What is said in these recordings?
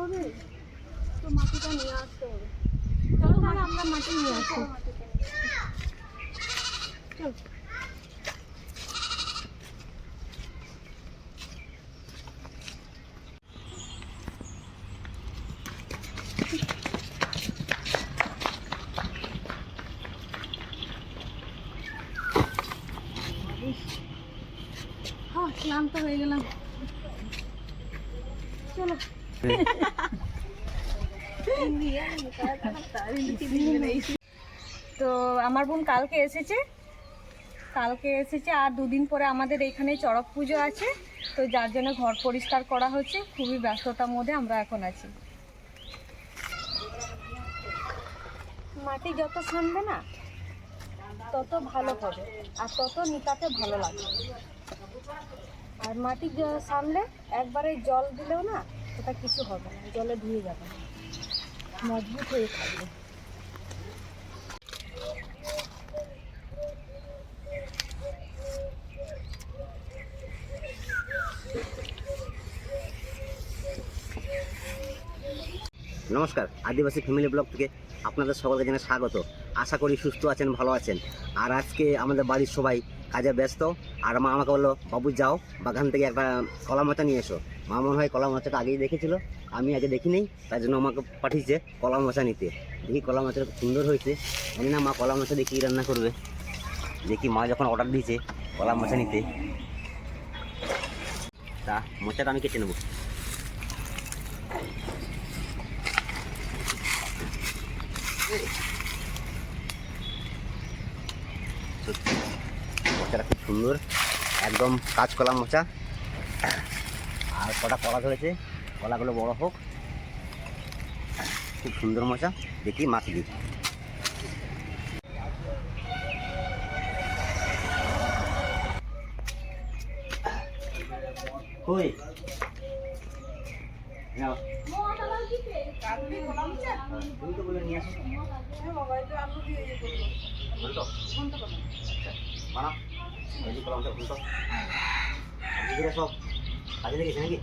হবে? তো মাটিটা নিয়ে আসতে হবে। চলো তাহলে আমরা মাটি নিয়ে আসি। চল ক্লান্ত হয়ে গেলাম। চলো। তো আমার বোন কালকে এসেছে। কালকে এসেছে আর দুদিন পরে আমাদের এখানে চড়ক পুজো আছে। তো যার জন্য ঘর পরিষ্কার করা হচ্ছে। খুবই ব্যস্ততার মধ্যে আমরা এখন আছি। মাটি যত ছানবে না, তত ভালো হবে। আর তত নিকাতে ভালো লাগবে। আর মাটি ছানলে একবারে জল দিলেও না ওটা কিছু হবে না, জলে ধুয়ে যাবে না। মজবুত হয়ে থাকবে। নমস্কার, আদিবাসী ফ্যামিলি ব্লগ থেকে আপনাদের সকলকে জানাই স্বাগত। আশা করি সুস্থ আছেন, ভালো আছেন। আর আজকে আমাদের বাড়ির সবাই কাজে ব্যস্ত। আর মা আমাকে বলল, বাবু, যাও, বাগান থেকে একটা কলা মোচা নিয়ে এসো। মা মনে হয় কলা মোচাটা আগেই দেখেছিল, আমি আগে দেখিনি তাই জন্য আমাকে পাঠিয়েছে কলা মোচা নিতে। দেখি কলা খুব সুন্দর হয়েছে, জানি না মা কলা দিয়ে কী রান্না করবে। দেখি মা যখন অর্ডার দিয়েছে কলা মোচা নিতে, তা মোচাটা আমি কেটে নেব। মোচাটা খুব সুন্দর, একদম কাজ কাঁচকলা মোচা আর কটা কলা ধরেছে, কলাগুলো বড় হোক। খুব সুন্দর মোচা দেখি মাছ দিই। কই? আচ্ছা সব। কাজে লেগেছে নাকি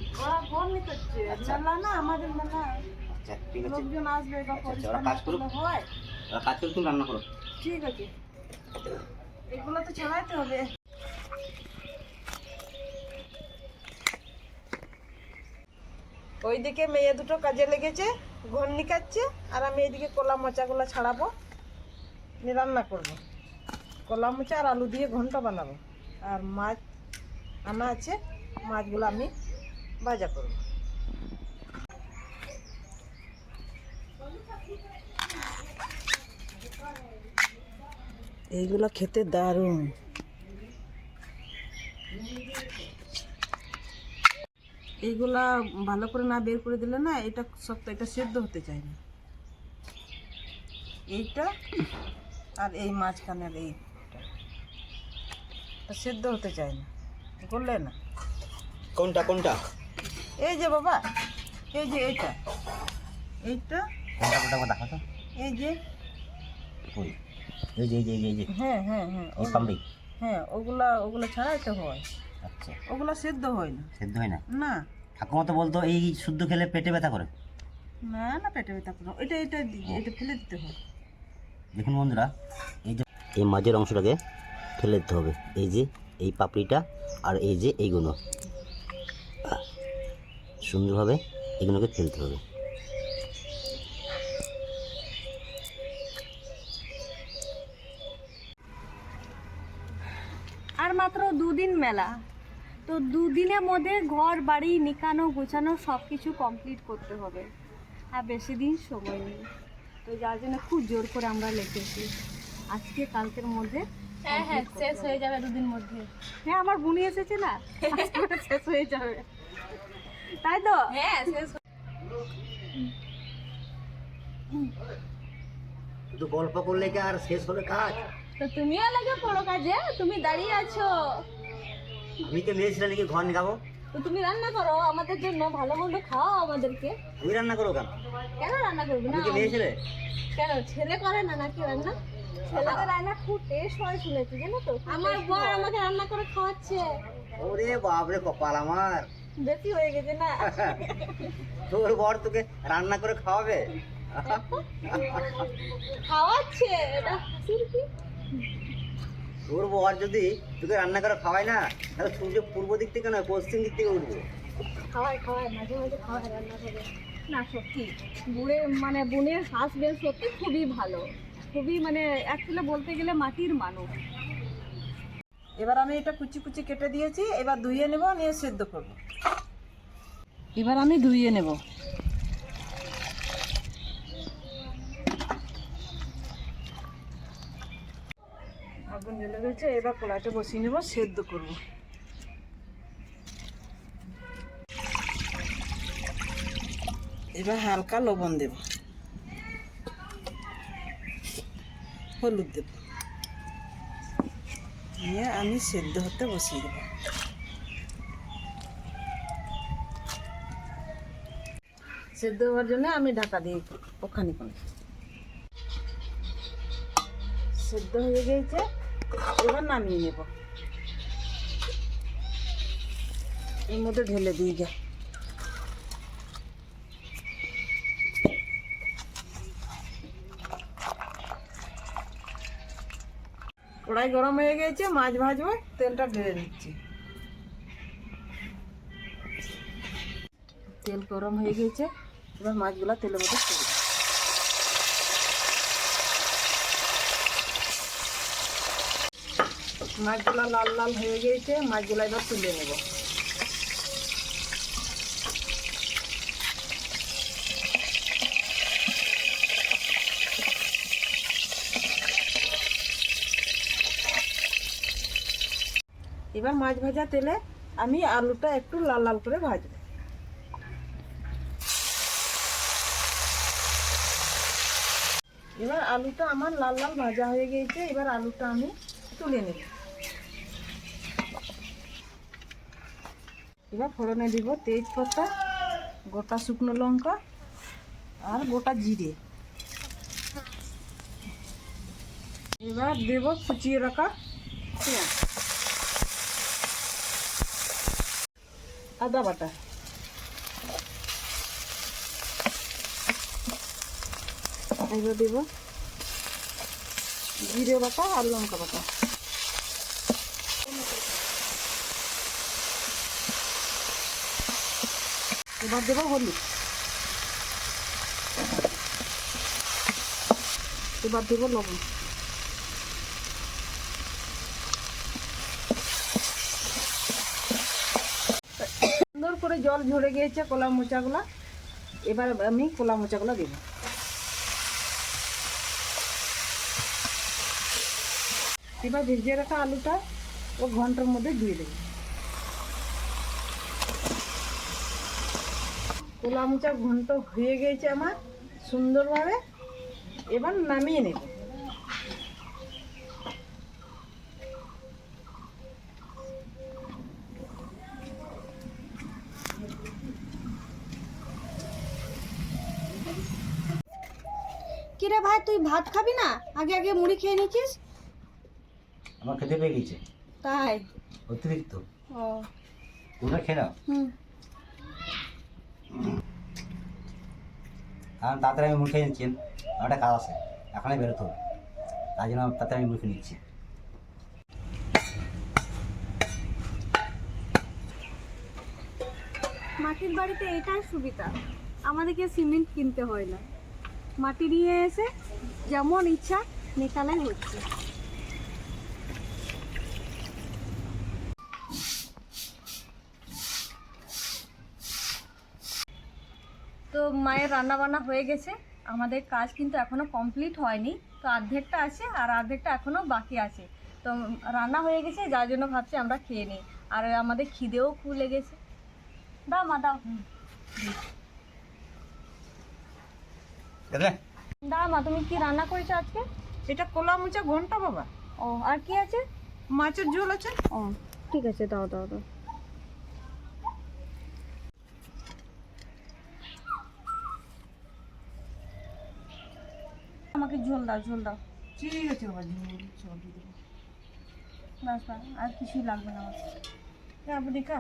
আচ্ছা। না আমাদের মেলা। আচ্ছা ঠিক আছে। লোকজন আসবে বা আচ্ছা, ওরা কাজ করুক। ওরা কাজ করে তুমি রান্না করো। ঠিক আছে। এগুলো তো হবে। ওইদিকে মেয়ে দুটো কাজে লেগেছে ঘর নিকাচ্ছে আর আমি এইদিকে কলা মোচাগুলো ছাড়াবো রান্না করব। কলা মোচা আর আলু দিয়ে ঘণ্টা বানাবো। আর মাছ আনা আছে। মাছগুলো আমি ভাজা করব। এইগুলো খেতে দারুণ। এইগুলা ভালো করে না বের করে দিলে না এটা শক্ত এটা সেদ্ধ হতে চায় না। এইটা আর এই মাঝখানের এইটা। সেদ্ধ হতে চায় না। করলে না। কোনটা কোনটা? এই যে বাবা এই যে এটা এইটা? কোনটা কোনটা দেখো তো। এই যে? কই? এই যে এই যে এই যে, হ্যাঁ হ্যাঁ হ্যাঁ। এই ওগুলো- পামড়ি হ্যাঁ ওগুলা ওগুলো ছাড়াই তো হয়। আচ্ছা। ওগুলো সেদ্ধ হয় না। সেদ্ধ হয় না? না। ঠাকুমা তো বলতো এই শুদ্ধ খেলে পেটে ব্যথা করে। না না পেটে ব্যথা করে এটা এটা দি- এটা ফেলে দিতে হয় দেখুন বন্ধুরা এই যে এই মাঝের অংশটাকে ফেলে দিতে হবে। এই যে এই পাপড়িটা আর এই যে এইগুলো। সুন্দরভাবে এগুলোকে ফেলতে হবে। আর মাত্র দুদিন মেলা। তো দুদিনের মধ্যে ঘর, বাড়ি, নিকানো, গোছানো সব কিছু কমপ্লিট করতে হবে। আর বেশি দিন সময় নেই। তো যার জন্য খুব জোর করে আমরা লেগেছি। আজকে কালকের মধ্যে হ্যাঁ হ্যাঁ শেষ হয়ে যাবে দুদিন মধ্যে। হ্যাঁ আমার বুনি এসেছে না? শেষ হয়ে যাবে। তাই তো? হ্যাঁ শেষ শুধু গল্প করলে কি আর শেষ হবে কাজ? তো তুমিও লাগে পড়ো কাজে তুমি দাঁড়িয়ে আছো। আমি তো মেয়েছিলাম নাকি ঘর নিকাবো তো তুমি রান্না করো আমাদের জন্য ভালো মন্দ খাও আমাদেরকে। তুমি রান্না করো কেন? কেন রান্না করবে না? তুমি কি মেয়ে ছেলে? কেন ছেলে করে না নাকি রান্না? ছেলেদের রান্না খুব টেস্ট হয় শুনেছি জানো তো? আমার বর আমাকে রান্না করে খাওয়াচ্ছে। ওরে বাপরে কপাল আমার। বেশি হয়ে গেছে না? তোর বর তোকে রান্না করে খাওয়াবে? খাওয়াচ্ছে এটা হাসির কি তোর বর যদি তোকে রান্না করে খাওয়ায় না তাহলে সূর্য পূর্ব দিক থেকে নয় পশ্চিম দিক থেকে উঠবে। খাওয়াই খাওয়াই মাঝে মাঝে খাওয়াই রান্না করে। না সত্যি বুড়ে মানে বোনের হাজবেন্ড সত্যি খুবই ভালো। খুবই মানে অ্যাকচুয়ালি বলতে গেলে মাটির মানুষ। এবার আমি এটা কুচি কুচি কেটে দিয়েছি এবার ধুয়ে নেব নিয়ে সেদ্ধ করব। এবার আমি ধুয়ে নেব। আগুন জ্বলে গেছে এবার কড়াইটা বসিয়ে নেব সেদ্ধ করব। এবার হালকা লবণ দেব। হলুদ দেব। দিয়ে আমি সেদ্ধ হতে বসিয়ে দেবো। সেদ্ধ হওয়ার জন্য আমি ঢাকা দিয়ে ওখানে কোনো সেদ্ধ হয়ে গেছে, এবার নামিয়ে নেব। এর মধ্যে ঢেলে দিয়ে গে কড়াই গরম হয়ে গেছে, মাছ ভাজবো, তেলটা ঢেলে দিচ্ছি তেল গরম হয়ে গেছে, এবার মাছগুলো তেলের মধ্যে ছেড়ে। মাছগুলো লাল লাল হয়ে গিয়েছে মাছগুলো এবার তুলে নেব এবার মাছ ভাজা তেলে আমি আলুটা একটু লাল লাল করে ভাজবো। এবার আলুটা আমার লাল লাল ভাজা হয়ে গিয়েছে, এবার আলুটা আমি তুলে নেব। এবার ফোড়নে দিব তেজপাতা, গোটা শুকনো লঙ্কা আর গোটা জিরে। এবার দেব কুচিয়ে রাখা পেঁয়াজ। আদা বাটা। এবার দেব। জিরে বাটা আর লঙ্কা বাটা। এবার দেবো হলুদ। এবার দেবো লবণ সুন্দর করে জল ঝরে গিয়েছে, কলা মোচাগুলো। এবার আমি কলা মোচাগুলো দেবো। এবার ভিজিয়ে রাখা আলুটা ও ঘণ্টার মধ্যে দিয়ে দেবো। কলা মোচা ঘন্ট হয়ে গেছে আমার সুন্দরভাবে। এবার নামিয়ে নেব কিরে ভাই তুই ভাত খাবি না? আগে আগে মুড়ি খেয়ে নিচ্ছিস আমার খেতে পেয়ে গেছে। তাই? অতিরিক্ত। ও। তোমরা খেয়ে নাও। হুম। কারণ তাড়াতাড়ি আমি মুখে নিচ্ছি। আমার একটা কাজ আছে। এখনই বেরোতে হবে। তাই জন্য তাড়াতাড়ি আমি মুখে নিচ্ছি। মাটির বাড়িতে এটাই সুবিধা। আমাদেরকে সিমেন্ট কিনতে হয় না। মাটি নিয়ে এসে যেমন ইচ্ছা নিকালাই হচ্ছে। তো মায়ের রান্না বান্না হয়ে গেছে। আমাদের কাজ কিন্তু এখনও কমপ্লিট হয়নি। তো অর্ধেকটা আছে আর অর্ধেকটা এখনও বাকি আছে। তো রান্না হয়ে গেছে, যার জন্য ভাবছি আমরা খেয়ে নিই। আর আমাদের খিদেও খুব লেগেছে। দাও মা, দাও। দাও মা তুমি কি রান্না করেছ আজকে? এটা কলা মোচা ঘণ্টা বাবা। ও আর কি আছে? মাছের ঝোল আছে। ও ঠিক আছে দাও দাও দাও। আমাকে ঝোল দাও ঝোল দাও। ঠিক আছে বাবা ঝোল ঝোল দিয়ে বাস বাস আর কিছুই লাগবে না আমার। হ্যাঁ আপনি খা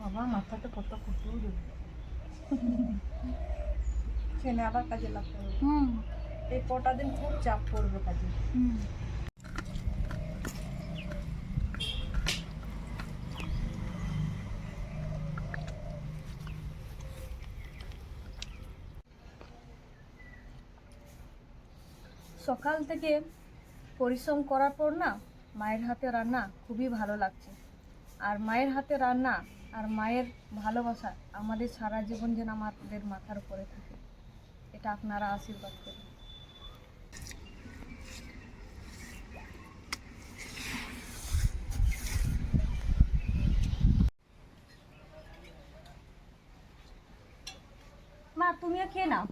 বাবা মাথাটা কত কুটু ছেলে আবার কাজে লাগতে হবে। হুম। এই কটা দিন খুব চাপ পড়বে কাজে। সকাল থেকে পরিশ্রম করার পর না মায়ের হাতে রান্না খুবই ভালো লাগছে। আর মায়ের হাতে রান্না আর মায়ের ভালোবাসা আমাদের সারা জীবন যেন আমাদের মাথার উপরে থাকে। এটা আপনারা আশীর্বাদ করুন। মা তুমিও খেয়ে নাও।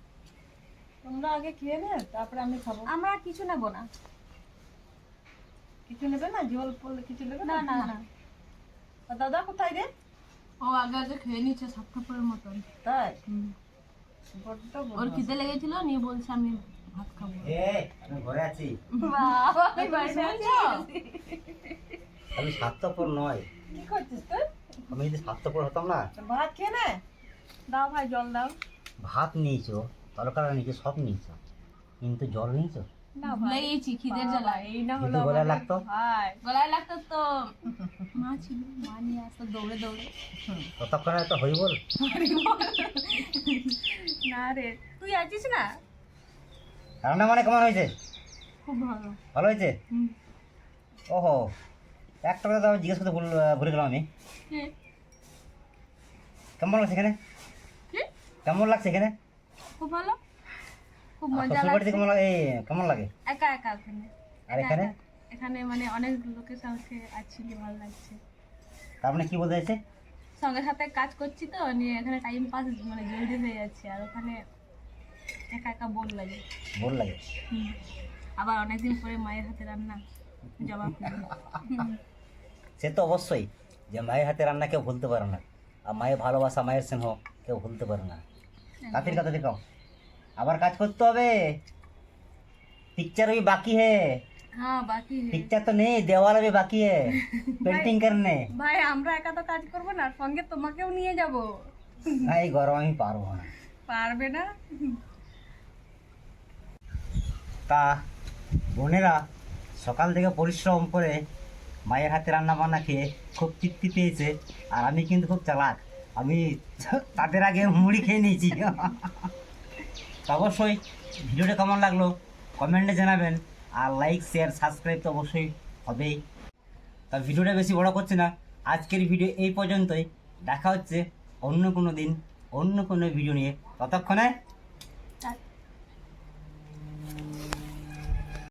তোমরা আগে খেয়ে নে তারপরে আমি খাব। আমরা আর কিছু নেব না। কিছু নেবে না? জল পড়লে কিছু নেবে না? না না দাদা কোথায় রে? ও আগে আগে খেয়ে নিচ্ছে সাত কাপড়ের মতন। তাই? ওর খিদে লেগেছিল নিয়ে বলছে আমি ভাত খাব। এ আমি ঘরে আছি। আমি স্বার্থপর নয়। কি করছিস তুই? আমি যদি স্বার্থপর হতাম না? ভাত খেয়ে নে। দাও ভাই জল দাও। ভাত নিয়েছো তরকারি নিয়েছো সব নিয়েছো। কিন্তু জল নিয়েছো? না খিদের জ্বালা। এই না যদি গলায় লাগতো? ভাই। গলায় লাগতো তো। মা ছিল মা নিয়ে আসতো দৌড়ে দৌড়ে। ততক্ষণে তো হই বল। না রে তুই আছিস না? রান্না মানে কেমন হয়েছে? খুব ভালো। ভালো হয়েছে? ওহো একটা কথা আমি জিজ্ঞেস করতে ভুল ভুলে গেলাম আমি। কেমন লাগছে এখানে? কেমন লাগছে এখানে? খুব ভালো। খুব মজা লাগছে। কেমন লাগে? কেমন লাগে? একা একা ওখানে। আর এখানে? এখানে মানে অনেক লোকের সঙ্গে আছি ভালো লাগছে। তার মানে কি বলতে চাইছে? সঙ্গে সাথে কাজ করছি তো নিয়ে এখানে টাইম পাস মানে জলদি হয়ে যাচ্ছে আর ওখানে একা একা বোর লাগে। বোর লাগে? হুম। আবার অনেকদিন পরে মায়ের হাতে রান্না জবাব সে তো অবশ্যই যে মায়ের হাতে রান্না কেউ ভুলতে পারে না। আর মায়ের ভালোবাসা মায়ের স্নেহ কেউ ভুলতে পারে না। কাতির কথা দেখাও আবার কাজ করতে হবে पिक्चर भी बाकी है হ্যাঁ বাকি है। पिक्चर तो नहीं देवाल भी बाकी है पेंटिंग करने ভাই আমরা একা তো কাজ করবো না সঙ্গে তোমাকেও নিয়ে যাব এই গরম আমি পারবো না পারবে না তা বোনেরা সকাল থেকে পরিশ্রম করে মায়ের হাতে রান্না বান্না খেয়ে খুব তৃপ্তি পেয়েছে আর আমি কিন্তু খুব চালাক আমি তাদের আগে মুড়ি খেয়ে নিয়েছি তো অবশ্যই ভিডিওটা কেমন লাগল কমেন্টে জানাবেন আর লাইক শেয়ার সাবস্ক্রাইব তো অবশ্যই হবেই। তা ভিডিওটা বেশি বড় করছে না, আজকের ভিডিও এই পর্যন্তই। দেখা হচ্ছে অন্য কোনো দিন, অন্য কোনো ভিডিও নিয়ে। ততক্ষণে